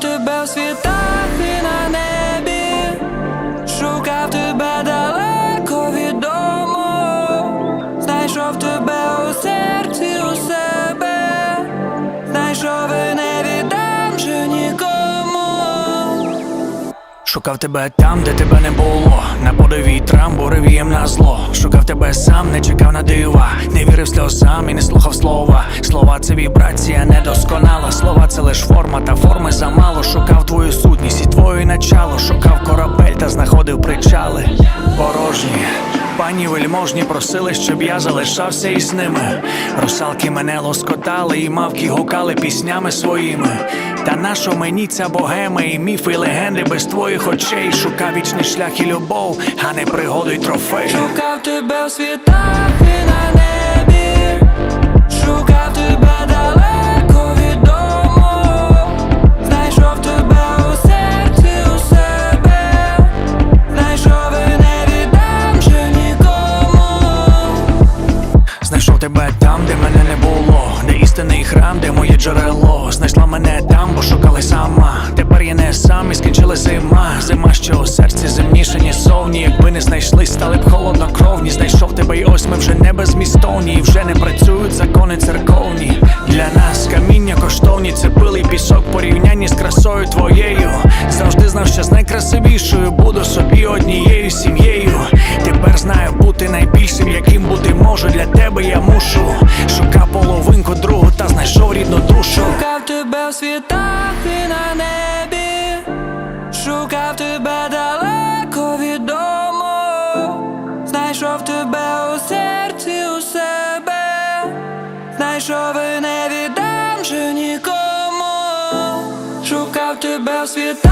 тебе в світах і на небі, шукав тебе далеко від дому, знайшов тебе у серці у себе, знайшов і не віддам же нікому. Шукав тебе там, де тебе не було. Буревієм на зло. Шукав тебе сам, не чекав на дива. Не вірив сльозам і не слухав слова. Слова це вібрація недосконала. Слова це лиш форма, та форми замало. Шукав твою сутність і твоє начало. Шукав корабель та знаходив причали. Порожні. Пані вельможні просили, щоб я залишався із ними. Русалки мене лоскотали, і мавки гукали піснями своїми. Та нашо мені ця богема і міфи, і легенди без твоїх очей? Шукав вічний шлях і любов, а не пригоду й трофей. Шукав тебе в світах і на тебе там, де мене не було, де істинний храм, де моє джерело. Знайшла мене там, бо шукали сама. Тепер я не сам і скінчила зима. Зима, що у серці земніше, ніж зовні. Якби не знайшли, стали б холоднокровні. Знайшов тебе, і ось ми вже не безмістовні. І вже не працюють закони церковні. Для нас каміння коштовні, це пилий пісок порівнянні з красою твоєю. Завжди знав, що з найкрасивішою буду собі однією сім'єю. Бути найбільшим, яким бути можу. Для тебе я мушу. Шукав половинку другу та знайшов рідну душу. Шукав тебе в світах і на небі, шукав тебе далеко від дому, знайшов тебе у серці у себе, знайшов і не віддам же нікому, шукав тебе в світах